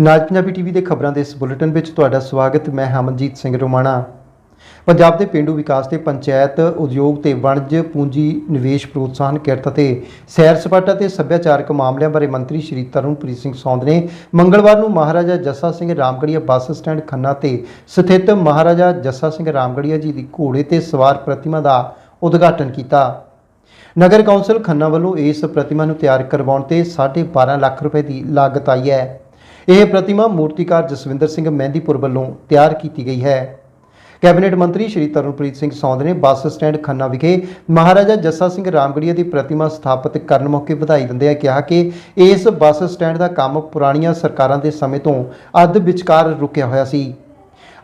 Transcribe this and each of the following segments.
ਨਾਜ Punjabi TV ਦੇ ਖਬਰਾਂ ਦੇ ਇਸ ਬੁਲੇਟਿਨ ਵਿੱਚ ਤੁਹਾਡਾ ਸਵਾਗਤ, ਮੈਂ ਹਮਨਜੀਤ ਸਿੰਘ ਰੋਮਾਣਾ। ਪੰਜਾਬ ਦੇ ਪਿੰਡੂ ਵਿਕਾਸ ਤੇ ਪੰਚਾਇਤ ਉਦਯੋਗ ਤੇ ਵਣਜ, ਪੂੰਜੀ, ਨਿਵੇਸ਼ ਪ੍ਰੋਤਸਾਹਨ ਕਿਰਤ ਅਤੇ ਸੈਰ ਸਪਾਟਾ ਤੇ ਸੱਭਿਆਚਾਰਕ ਮਾਮਲਿਆਂ ਬਾਰੇ ਮੰਤਰੀ ਸ਼੍ਰੀ ਤਰੁਣਪ੍ਰੀਤ ਸਿੰਘ ਸੌਂਦ ਨੇ ਮੰਗਲਵਾਰ ਨੂੰ ਮਹਾਰਾਜਾ ਜੱਸਾ ਸਿੰਘ ਰਾਮਗੜੀਆ ਬੱਸ ਸਟੈਂਡ ਖੰਨਾ ਤੇ ਸਥਿਤ ਮਹਾਰਾਜਾ ਜੱਸਾ ਸਿੰਘ ਰਾਮਗੜੀਆ ਜੀ ਦੀ ਘੋੜੇ ਤੇ ਸਵਾਰ ਪ੍ਰਤਿਮਾ ਦਾ ਉਦਘਾਟਨ ਕੀਤਾ। ਨਗਰ ਕੌਂਸਲ ਖੰਨਾ ਵੱਲੋਂ ਇਸ ਪ੍ਰਤਿਮਾ ਨੂੰ ਤਿਆਰ ਕਰਵਾਉਣ ਤੇ 12.5 ਲੱਖ ਰੁਪਏ ਦੀ ਲਾਗਤ ਆਈ ਹੈ। ਇਹ ਪ੍ਰਤਿਮਾ ਮੂਰਤੀਕਾਰ ਜਸਵਿੰਦਰ ਸਿੰਘ ਮਹਿੰਦੀਪੁਰ ਵੱਲੋਂ ਤਿਆਰ ਕੀਤੀ ਗਈ ਹੈ। ਕੈਬਨਿਟ ਮੰਤਰੀ ਸ਼੍ਰੀ ਤਰਨਪ੍ਰੀਤ ਸਿੰਘ ਸੌਂਦ ਨੇ ਬੱਸ ਸਟੈਂਡ ਖੰਨਾ ਵਿਖੇ ਮਹਾਰਾਜਾ ਜੱਸਾ ਸਿੰਘ ਰਾਮਗੜੀਆ ਦੀ ਪ੍ਰਤਿਮਾ ਸਥਾਪਿਤ ਕਰਨ ਮੌਕੇ ਵਧਾਈ ਦਿੰਦਿਆਂ ਕਿਹਾ ਕਿ ਇਸ ਬੱਸ ਸਟੈਂਡ ਦਾ ਕੰਮ ਪੁਰਾਣੀਆਂ ਸਰਕਾਰਾਂ ਦੇ ਸਮੇਂ ਤੋਂ ਅੱਧ ਵਿਚਕਾਰ ਰੁਕਿਆ ਹੋਇਆ ਸੀ।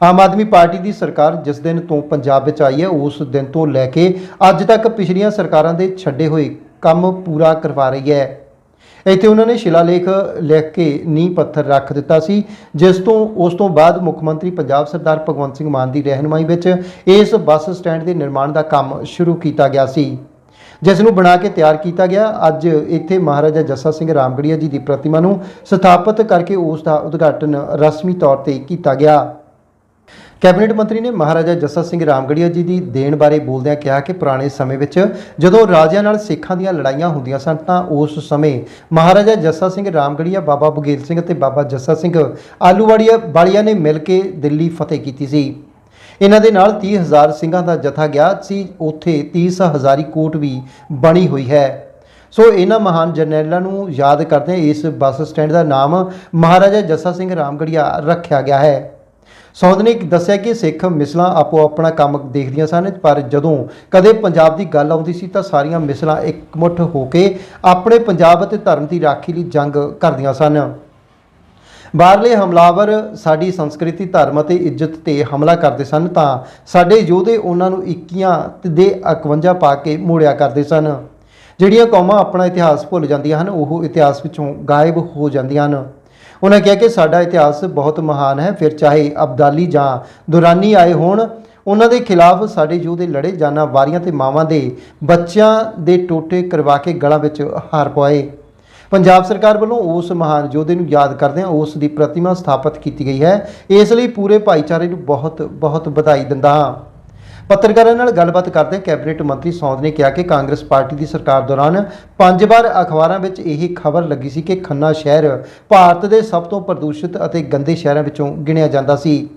ਆਮ ਆਦਮੀ ਪਾਰਟੀ ਦੀ ਸਰਕਾਰ ਜਿਸ ਦਿਨ ਤੋਂ ਪੰਜਾਬ ਵਿੱਚ ਆਈ ਹੈ, ਉਸ ਦਿਨ ਤੋਂ ਲੈ ਕੇ ਅੱਜ ਤੱਕ ਪਿਛਲੀਆਂ ਸਰਕਾਰਾਂ ਦੇ ਛੱਡੇ ਹੋਏ ਕੰਮ ਪੂਰਾ ਕਰਵਾ ਰਹੀ ਹੈ। ਇੱਥੇ ਉਹਨਾਂ ਨੇ ਸ਼ਿਲਾਲੇਖ ਲਿਖ ਕੇ ਨੀਂਹ ਪੱਥਰ ਰੱਖ ਦਿੱਤਾ ਸੀ, ਜਿਸ ਤੋਂ, ਉਸ ਤੋਂ ਬਾਅਦ ਮੁੱਖ ਮੰਤਰੀ ਪੰਜਾਬ ਸਰਦਾਰ ਭਗਵੰਤ ਸਿੰਘ ਮਾਨ ਦੀ ਰਹਿਨੁਮਾਈ ਵਿੱਚ ਇਸ ਬੱਸ ਸਟੈਂਡ ਦੇ ਨਿਰਮਾਣ ਦਾ ਕੰਮ ਸ਼ੁਰੂ ਕੀਤਾ ਗਿਆ ਸੀ। ਜਿਸ ਨੂੰ ਬਣਾ ਕੇ ਤਿਆਰ ਕੀਤਾ ਗਿਆ, ਅੱਜ ਇੱਥੇ ਮਹਾਰਾਜਾ ਜੱਸਾ ਸਿੰਘ ਰਾਮਗੜੀਆ ਜੀ ਦੀ ਪ੍ਰਤਿਮਾ ਨੂੰ ਸਥਾਪਿਤ ਕਰਕੇ ਉਸ ਦਾ ਉਦਘਾਟਨ ਰਸਮੀ ਤੌਰ ਤੇ ਕੀਤਾ ਗਿਆ। ਕੈਬਨਿਟ ਮੰਤਰੀ ਨੇ ਮਹਾਰਾਜਾ ਜੱਸਾ ਸਿੰਘ ਰਾਮਗੜੀਆ ਜੀ ਦੀ ਦੇਣ ਬਾਰੇ ਬੋਲਦਿਆਂ ਕਿਹਾ ਕਿ ਪੁਰਾਣੇ ਸਮੇਂ ਵਿੱਚ ਜਦੋਂ ਰਾਜਿਆਂ ਨਾਲ ਸਿੱਖਾਂ ਦੀਆਂ ਲੜਾਈਆਂ ਹੁੰਦੀਆਂ ਸਨ ਤਾਂ ਉਸ ਸਮੇਂ ਮਹਾਰਾਜਾ ਜੱਸਾ ਸਿੰਘ ਰਾਮਗੜੀਆ, ਬਾਬਾ ਬੁਗੇਲ ਸਿੰਘ ਅਤੇ ਬਾਬਾ ਜੱਸਾ ਸਿੰਘ ਆਲੂਵਾੜੀਆ ਵਾਲੀਆ ਨੇ ਮਿਲ ਕੇ ਦਿੱਲੀ ਫਤਿਹ ਕੀਤੀ ਸੀ। ਇਹਨਾਂ ਦੇ ਨਾਲ 30000 ਸਿੰਘਾਂ ਦਾ ਜਥਾ ਗਿਆ ਸੀ, ਉੱਥੇ 30 ਹਜ਼ਾਰੀ ਕੋਟ ਵੀ ਬਣੀ ਹੋਈ ਹੈ। ਸੋ ਇਹਨਾਂ ਮਹਾਨ ਜਰਨੈਲਾਂ ਨੂੰ ਯਾਦ ਕਰਦੇ ਇਸ ਬੱਸ ਸਟੈਂਡ ਦਾ ਨਾਮ ਮਹਾਰਾਜਾ ਜੱਸਾ ਸਿੰਘ ਰਾਮਗੜੀਆ ਰੱਖਿਆ ਗਿਆ ਹੈ। ਸੌਦ ਨੇ ਦੱਸਿਆ ਕਿ ਸਿੱਖ ਮਿਸਲਾਂ ਆਪੋ ਆਪਣਾ ਕੰਮ ਦੇਖਦੀਆਂ ਸਨ, ਪਰ ਜਦੋਂ ਕਦੇ ਪੰਜਾਬ ਦੀ ਗੱਲ ਆਉਂਦੀ ਸੀ ਤਾਂ ਸਾਰੀਆਂ ਮਿਸਲਾਂ ਇਕਮੁੱਠ ਹੋ ਕੇ ਆਪਣੇ ਪੰਜਾਬ ਅਤੇ ਧਰਮ ਦੀ ਰਾਖੀ ਲਈ ਜੰਗ ਕਰਦੀਆਂ ਸਨ। ਬਾਹਰਲੇ ਹਮਲਾਵਰ ਸਾਡੀ ਸੰਸਕ੍ਰਿਤੀ, ਧਰਮ ਅਤੇ ਇੱਜ਼ਤ ਤੇ ਹਮਲਾ ਕਰਦੇ ਸਨ ਤਾਂ ਸਾਡੇ ਯੋਧੇ ਉਹਨਾਂ ਨੂੰ 21 ਦੇ 51 ਪਾ ਕੇ ਮੋੜਿਆ ਕਰਦੇ ਸਨ। ਜਿਹੜੀਆਂ ਕੌਮਾਂ ਆਪਣਾ ਇਤਿਹਾਸ ਭੁੱਲ ਜਾਂਦੀਆਂ ਹਨ, ਉਹ ਇਤਿਹਾਸ ਵਿੱਚੋਂ ਗਾਇਬ ਹੋ ਜਾਂਦੀਆਂ ਹਨ। ਉਹਨਾਂ ਕਿਹਾ ਕਿ ਸਾਡਾ ਇਤਿਹਾਸ ਬਹੁਤ ਮਹਾਨ ਹੈ, ਫਿਰ ਚਾਹੇ ਅਬਦਾਲੀ ਜਾਂ ਦੁਰਾਨੀ ਆਏ ਹੋਣ ਉਹਨਾਂ ਦੇ ਖਿਲਾਫ ਸਾਡੇ ਯੋਧੇ ਲੜੇ, ਜਾਨਾਂ ਵਾਰੀਆਂ ਤੇ ਮਾਵਾਂ ਦੇ ਬੱਚਿਆਂ ਦੇ ਟੋਟੇ ਕਰਵਾ ਕੇ ਗਲਾਂ ਵਿੱਚ ਹਾਰ ਪਵਾਏ। ਪੰਜਾਬ ਸਰਕਾਰ ਵੱਲੋਂ ਉਸ ਮਹਾਨ ਯੋਧੇ ਨੂੰ ਯਾਦ ਕਰਦਿਆਂ ਉਸ ਦੀ ਪ੍ਰਤਿਮਾ ਸਥਾਪਿਤ ਕੀਤੀ ਗਈ ਹੈ। ਇਸ ਲਈ ਪੂਰੇ ਭਾਈਚਾਰੇ ਨੂੰ ਬਹੁਤ ਬਹੁਤ ਵਧਾਈ ਦਿੰਦਾ ਹਾਂ। ਪੱਤਰਕਾਰਾਂ ਨਾਲ ਗੱਲਬਾਤ ਕਰਦੇ ਕੈਬਨਿਟ ਮੰਤਰੀ ਸੌਂਦ ਨੇ ਕਿਹਾ ਕਿ ਕਾਂਗਰਸ ਪਾਰਟੀ ਦੀ ਸਰਕਾਰ ਦੌਰਾਨ ਪੰਜ ਵਾਰ ਅਖਬਾਰਾਂ ਵਿੱਚ ਇਹ ਖਬਰ ਲੱਗੀ ਸੀ ਕਿ ਖੰਨਾ ਸ਼ਹਿਰ ਭਾਰਤ ਦੇ ਸਭ ਤੋਂ ਪ੍ਰਦੂਸ਼ਿਤ ਅਤੇ ਗੰਦੇ ਸ਼ਹਿਰਾਂ ਵਿੱਚੋਂ ਗਿਣਿਆ ਜਾਂਦਾ ਸੀ।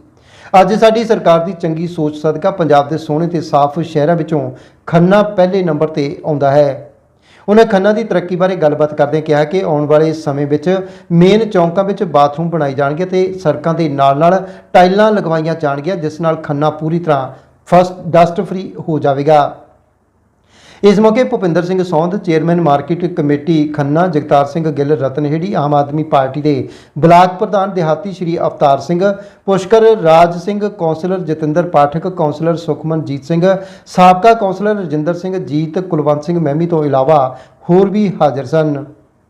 ਅੱਜ ਸਾਡੀ ਸਰਕਾਰ ਦੀ ਚੰਗੀ ਸੋਚ ਸਦਕਾ ਪੰਜਾਬ ਦੇ ਸੋਹਣੇ ਤੇ ਸਾਫ਼ ਸ਼ਹਿਰਾਂ ਵਿੱਚੋਂ ਖੰਨਾ ਪਹਿਲੇ ਨੰਬਰ ਤੇ ਆਉਂਦਾ ਹੈ। ਉਹਨਾਂ ਖੰਨਾ ਦੀ ਤਰੱਕੀ ਬਾਰੇ ਗੱਲਬਾਤ ਕਰਦੇ ਕਿਹਾ ਕਿ ਆਉਣ ਵਾਲੇ ਸਮੇਂ ਵਿੱਚ ਮੇਨ ਚੌਂਕਾਂ ਵਿੱਚ ਬਾਥਰੂਮ ਬਣਾਏ ਜਾਣਗੇ ਤੇ ਸੜਕਾਂ ਦੇ ਨਾਲ-ਨਾਲ ਟਾਈਲਾਂ ਲਗਵਾਈਆਂ ਜਾਣਗੀਆਂ, ਜਿਸ ਨਾਲ ਖੰਨਾ ਪੂਰੀ ਤਰ੍ਹਾਂ ਫਸਟ ਡਸਟ ਫ੍ਰੀ ਹੋ ਜਾਵੇਗਾ। ਇਸ ਮੌਕੇ Bhupinder Singh Sond, chairman market committee Khanna, Jagtar Singh Gill Ratanheri Aam Aadmi party ਦੇ ਬਲਾਕ ਪ੍ਰਧਾਨ ਦਿਹਾਤੀ ਸ਼੍ਰੀ ਅਵਤਾਰ ਸਿੰਘ, ਪੁਸ਼ਕਰ ਰਾਜ ਸਿੰਘ ਕੌਂਸਲਰ ਜਤਿੰਦਰ ਪਾਠਕ, ਕੌਂਸਲਰ ਸੁਖਮਨਜੀਤ ਸਿੰਘ, ਸਾਬਕਾ ਕੌਂਸਲਰ ਰਜਿੰਦਰ ਸਿੰਘ, ਜੀਤ ਕੁਲਵੰਤ ਸਿੰਘ ਮਹਿਮੀ ਤੋਂ ਇਲਾਵਾ ਹੋਰ ਵੀ ਹਾਜ਼ਰ ਸਨ।